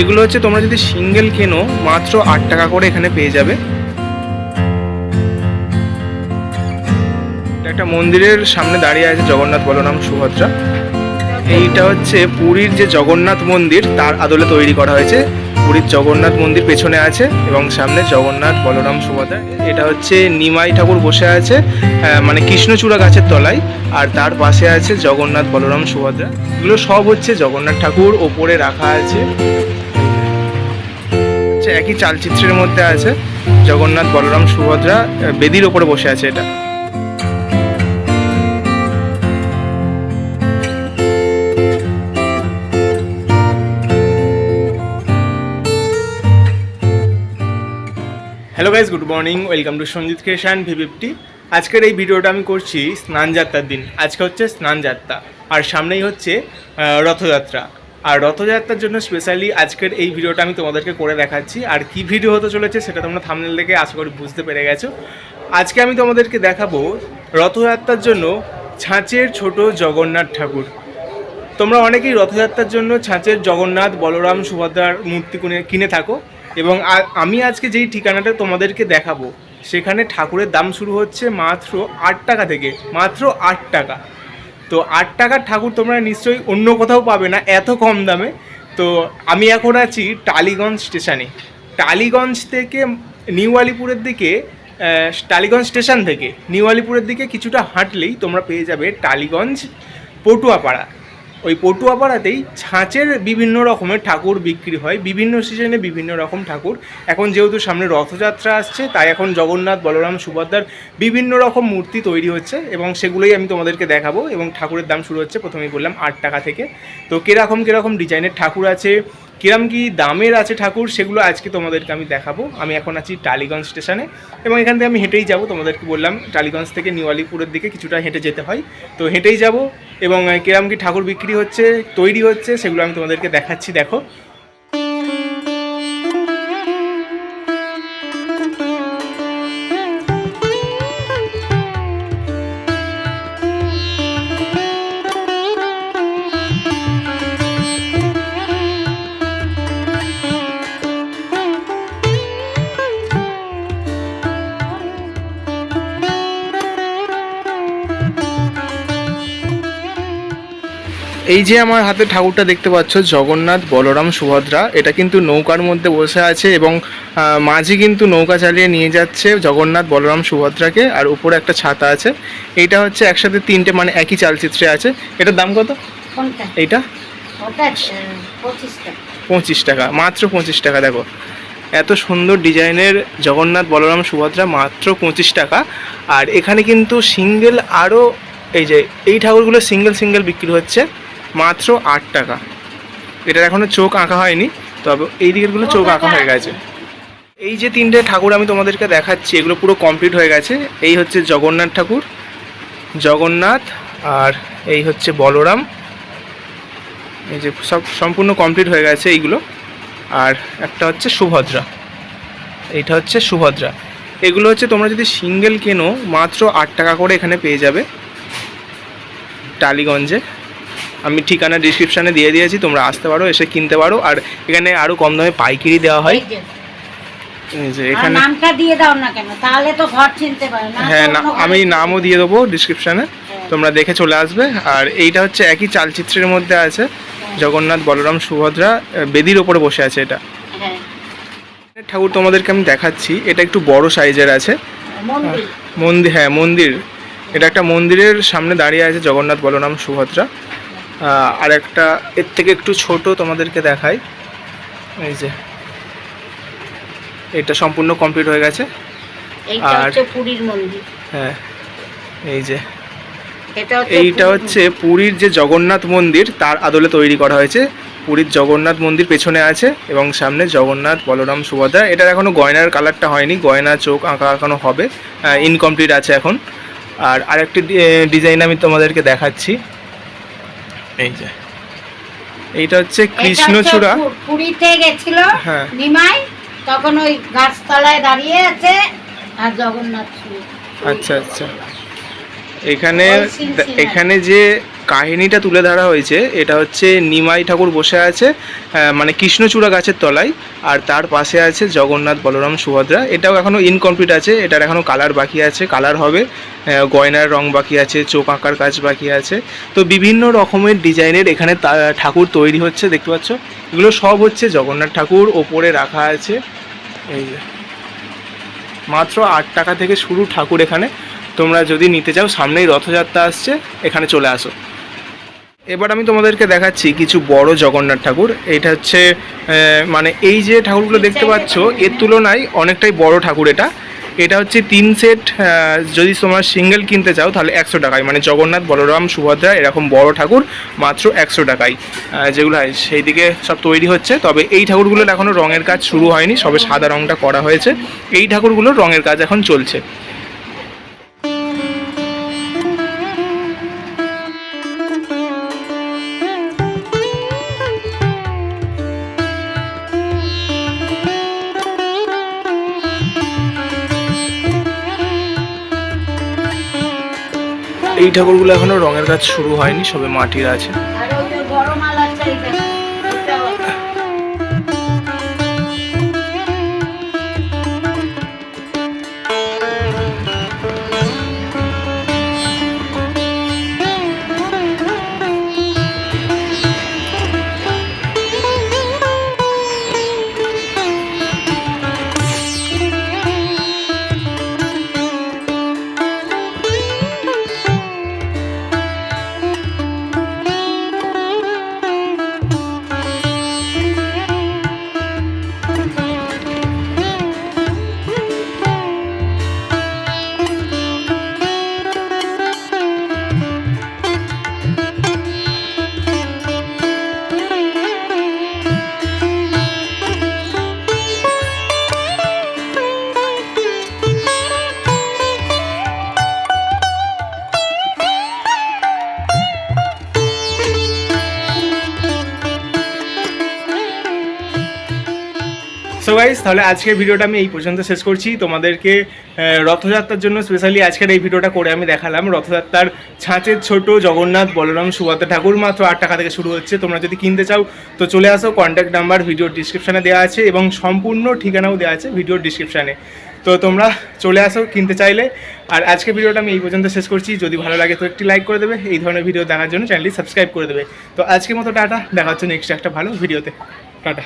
এগুলো হচ্ছে তোমরা যদি সিঙ্গেল কেনো, মাত্র আট টাকা করে এখানে পেয়ে যাবে। একটা মন্দিরের সামনে দাঁড়িয়ে আছে জগন্নাথ বলরাম সুভদ্রা। এইটা হচ্ছে পুরীর যে জগন্নাথ মন্দির, তার আদলে তৈরি করা হয়েছে। পুরীর জগন্নাথ মন্দির পেছনে আছে এবং সামনে জগন্নাথ বলরাম সুভদ্রা। এটা হচ্ছে নিমাই ঠাকুর বসে আছে মানে কৃষ্ণচূড়া গাছের তলায়, আর তার পাশে আছে জগন্নাথ বলরাম সুভদ্রা। এগুলো সব হচ্ছে জগন্নাথ ঠাকুর ওপরে রাখা আছে। হচ্ছে একই চালচিত্রের মধ্যে আছে জগন্নাথ বলরাম সুভদ্রা বেদির ওপরে বসে আছে এটা। Hello guys good morning welcome to Sanjit creation V fifty আজকের এই ভিডিওটা আমি করছি স্নান যাত্রার দিন। আজকে হচ্ছে স্নান যাত্রা আর সামনেই হচ্ছে রথযাত্রা। আর রথযাত্রার জন্য স্পেশালি আজকের এই ভিডিওটা আমি তোমাদেরকে করে দেখাচ্ছি। আর কি ভিডিও হতে চলেছে সেটা তোমরা থামনেল দেখে আশা করি বুঝতে পেরে গেছো। আজকে আমি তোমাদেরকে দেখাবো রথযাত্রার জন্য ছাঁচের ছোট জগন্নাথ ঠাকুর। তোমরা অনেকেই রথযাত্রার জন্য ছাঁচের জগন্নাথ, বলরাম, সুভদ্রার মূর্তি কিনে কিনে থাকো এবং আমি আজকে যেই ঠিকানাটা তোমাদেরকে দেখাবো, সেখানে ঠাকুরের দাম শুরু হচ্ছে মাত্র আট টাকা থেকে, মাত্র আট টাকা। তো আট টাকার ঠাকুর তোমরা নিশ্চয়ই অন্য কোথাও পাবে না, এত কম দামে। তো আমি এখন আছি টালিগঞ্জ স্টেশনে। টালিগঞ্জ থেকে নিউ আলিপুরের দিকে টালিগঞ্জ স্টেশন থেকে। নিউ আলিপুরের দিকে কিছুটা হাঁটলেই তোমরা পেয়ে যাবে টালিগঞ্জ পটুয়াপাড়া। ওই পটুয়াপাড়াতেই ছাঁচের বিভিন্ন রকমের ঠাকুর বিক্রি হয়, বিভিন্ন সিজনে বিভিন্ন রকম ঠাকুর। এখন যেহেতু সামনে রথযাত্রা আসছে, তাই এখন জগন্নাথ, বলরাম, সুভদ্রার বিভিন্ন রকম মূর্তি তৈরি হচ্ছে এবং সেগুলোই আমি তোমাদেরকে দেখাবো এবং ঠাকুরের দাম শুরু হচ্ছে প্রথমেই বললাম আট টাকা থেকে। তো কীরকম কীরকম ডিজাইনের ঠাকুর আছে, কিরম কি দামের আছে ঠাকুর, সেগুলো আজকে তোমাদেরকে আমি দেখাবো। আমি এখন আছি টালিগঞ্জ স্টেশনে এবং এখান থেকে আমি হেঁটেই যাব। তোমাদেরকে বললাম, টালিগঞ্জ থেকে নিউ আলিপুরের দিকে কিছুটা হেঁটে যেতে হয়। তো হেঁটেই যাব। এবং কিরম কি ঠাকুর বিক্রি হচ্ছে তৈরি হচ্ছে সেগুলো আমি তোমাদেরকে দেখাচ্ছি দেখো। এই যে আমার হাতে ঠাকুরটা দেখতে পাচ্ছ জগন্নাথ বলরাম সুভদ্রা এটা কিন্তু নৌকার মধ্যে বসে আছে এবং মাঝি কিন্তু নৌকা চালিয়ে নিয়ে যাচ্ছে জগন্নাথ বলরাম সুভদ্রাকে আর উপরে একটা ছাতা আছে। এইটা হচ্ছে একসাথে তিনটে মানে একই চালচিত্রে আছে। এটার দাম কত? এইটা? পঁচিশ টাকা। মাত্র পঁচিশ টাকা দেখো। এত সুন্দর ডিজাইনের জগন্নাথ বলরাম সুভদ্রা মাত্র পঁচিশ টাকা। আর এখানে কিন্তু সিঙ্গেল আরও এই যে এই ঠাকুরগুলো সিঙ্গেল সিঙ্গেল বিক্রি হচ্ছে। মাত্র আট টাকা। এটার এখনও চোখ আঁকা হয়নি, তবে এই দিকেরগুলো চোখ আঁকা হয়ে গেছে। এই যে তিনটে ঠাকুর আমি তোমাদেরকে দেখাচ্ছি, এগুলো পুরো কমপ্লিট হয়ে গেছে। এই হচ্ছে জগন্নাথ ঠাকুর, জগন্নাথ আর এই হচ্ছে বলরাম। এই যে সব সম্পূর্ণ কমপ্লিট হয়ে গেছে এইগুলো। আর একটা হচ্ছে সুভদ্রা। এইটা হচ্ছে সুভদ্রা। এগুলো হচ্ছে তোমরা যদি সিঙ্গেল কেনো, মাত্র আট টাকা করে এখানে পেয়ে যাবে টালিগঞ্জে। আমি ঠিকানা ডিসক্রিপশানে দিয়ে দিয়েছি তোমরা আসতে পারো এসে কিনতে পারো। আর এখানে আরও কম দামে পাইকারি দেওয়া হয়। এখানে নামটা দিয়ে দাও না কেন? তাহলে তো ঘর চিনতে পারে। হ্যাঁ আমি নামও দিয়ে দেবো ডিসক্রিপশানে হ্যাঁ। তোমরা দেখে চলে আসবে। আর এইটা হচ্ছে একই চালচিত্রের মধ্যে আছে। জগন্নাথ বলরাম সুভদ্রা বেদির ওপরে বসে আছে এটা। হ্যাঁ। ঠাকুর তোমাদেরকে আমি দেখাচ্ছি। এটা একটু বড় সাইজের আছে। মন্দির হ্যাঁ মন্দির। এটা একটা মন্দিরের সামনে দাঁড়িয়ে আছে জগন্নাথ বলরাম সুভদ্রা। আর একটা এর থেকে একটু ছোট তোমাদেরকে দেখাই। এই যে এটা সম্পূর্ণ কমপ্লিট হয়ে গেছে। আর- পুরীর মন্দির। হ্যাঁ এই যে এইটা হচ্ছে পুরীর যে জগন্নাথ মন্দির তার আদলে তৈরি করা হয়েছে। পুরীর জগন্নাথ মন্দির পেছনে আছে এবং সামনে জগন্নাথ বলরাম সুভদ্রা। এটার এখনও গয়নার কালারটা হয়নি গয়না চোখ আঁকা আঁকানো হবে। ইনকমপ্লিট আছে এখন। আর আরেকটি ডিজাইন আমি তোমাদেরকে দেখাচ্ছি। এই যে এইটা হচ্ছে। কৃষ্ণচূড়া পুরীতে গেছিল হ্যাঁ। নিমাই তখন ওই গাছতলায় দাঁড়িয়ে আছে আর জগন্নাথ আচ্ছা আচ্ছা এখানে। এখানে যে কাহিনীটা তুলে ধরা হয়েছে। এটা হচ্ছে নিমাই ঠাকুর বসে আছে মানে কৃষ্ণচূড়া গাছের তলায়, আর তার পাশে আছে জগন্নাথ বলরাম সুভদ্রা। এটাও এখনও ইনকমপ্লিট আছে, এটার এখনও কালার বাকি আছে কালার হবে গয়নার রং বাকি আছে, চোখ আঁকার কাজ বাকি আছে। তো বিভিন্ন রকমের ডিজাইনের এখানে ঠাকুর তৈরি হচ্ছে, দেখতে পাচ্ছ? এগুলো সব হচ্ছে জগন্নাথ ঠাকুর ওপরে রাখা আছে। এই যে, মাত্র আট টাকা থেকে শুরু ঠাকুর এখানে। তোমরা যদি নিতে চাও, সামনেই রথযাত্রা আসছে, এখানে চলে আসো। এবার আমি তোমাদেরকে দেখাচ্ছি কিছু বড় জগন্নাথ ঠাকুর। এটা হচ্ছে মানে এই যে ঠাকুরগুলো দেখতে পাচ্ছ এর তুলনায় অনেকটাই বড় ঠাকুর এটা। এটা হচ্ছে তিন সেট যদি তোমরা সিঙ্গেল কিনতে চাও তাহলে একশো টাকায়। মানে জগন্নাথ বলরাম সুভদ্রা এরকম বড় ঠাকুর মাত্র একশো টাকায়। যেগুলো হয় সেই দিকে সব তৈরি হচ্ছে। তবে এই ঠাকুরগুলোর এখনও রঙের কাজ শুরু হয়নি সবে সাদা রঙটা করা হয়েছে। এই ঠাকুরগুলোর রঙের কাজ এখন চলছে। এই ঠাকুরগুলো এখনও রঙের কাজ শুরু হয়নি সবে মাটির আছে। সো গাইস তাহলে আজকের ভিডিওটা আমি এই পর্যন্ত শেষ করছি। তোমাদেরকে রথযাত্রার জন্য স্পেশালি আজকের এই ভিডিওটা করে আমি দেখালাম। রথযাত্রার ছাঁচের ছোট জগন্নাথ বলরাম সুভদ্রা ঠাকুর মাত্র আট টাকা থেকে শুরু হচ্ছে। তোমরা যদি কিনতে চাও, তো চলে আসো কন্ট্যাক্ট নাম্বার ভিডিওর ডিসক্রিপশানে দেওয়া আছে এবং সম্পূর্ণ ঠিকানাও দেওয়া আছে ভিডিওর ডিসক্রিপশানে তো তোমরা চলে আসো কিনতে চাইলে। আর আজকের ভিডিওটা আমি এই পর্যন্ত শেষ করছি। যদি ভালো লাগে তো একটি লাইক করে দেবে, এই ধরনের ভিডিও দেখার জন্য চ্যানেলটি সাবস্ক্রাইব করে দেবে। তো আজকের মতো টাটা, দেখা হচ্ছে নেক্সট একটা ভালো ভিডিওতে টাটা।